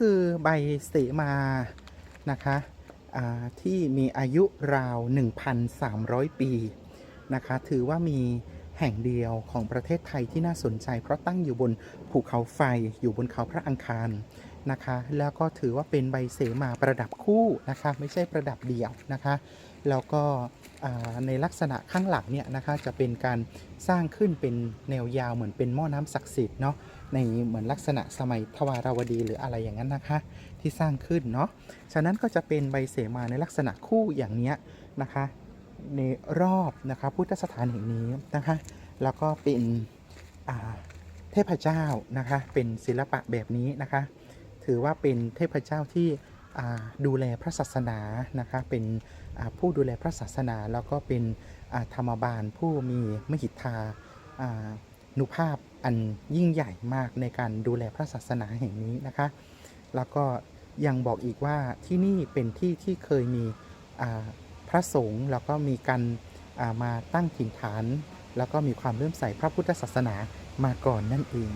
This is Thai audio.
คือใบเสมานะคะที่มีอายุราว 1,300 ปีนะคะถือว่ามีแห่งเดียวของประเทศไทยที่น่าสนใจ เพราะตั้งอยู่บนภูเขาไฟอยู่บนเขาพระอังคารนะคะ แล้วก็ถือว่าเป็นใบเสมาประดับคู่นะคะ ไม่ใช่ประดับเดี่ยวนะคะ แล้วก็ในลักษณะข้างหลังเนี่ยนะคะจะเป็นการสร้างขึ้นเป็นแนวยาวเหมือนเป็นหม้อน้ำศักดิ์สิทธิ์เนาะในเหมือนลักษณะสมัยทวาราวดีหรืออะไรอย่างนั้นนะคะ ที่สร้างขึ้นเนาะฉะนั้นก็จะเป็นใบเสมาในลักษณะคู่อย่างเนี้ยนะคะ ในรอบนะคะพุทธสถานแห่งนี้นะคะ แล้วก็เป็นเทพเจ้านะคะ เป็นศิลปะแบบนี้นะคะ ถือว่าเป็นเทพเจ้าที่ ดูแลพระศาสนานะคะเป็นผู้ดูแลพระศาสนาแล้วก็เป็นธรรมบาลผู้มีมหิทธานุภาพอันยิ่งใหญ่มากในการดูแลพระศาสนาแห่งนี้นะคะ แล้วก็ยังบอกอีกว่าที่นี่เป็นที่ที่เคยมีพระสงฆ์แล้วก็มีการมาตั้งถิ่นฐาน แล้วก็มีความเลื่อมใสพระพุทธศาสนามาก่อนนั่นเอง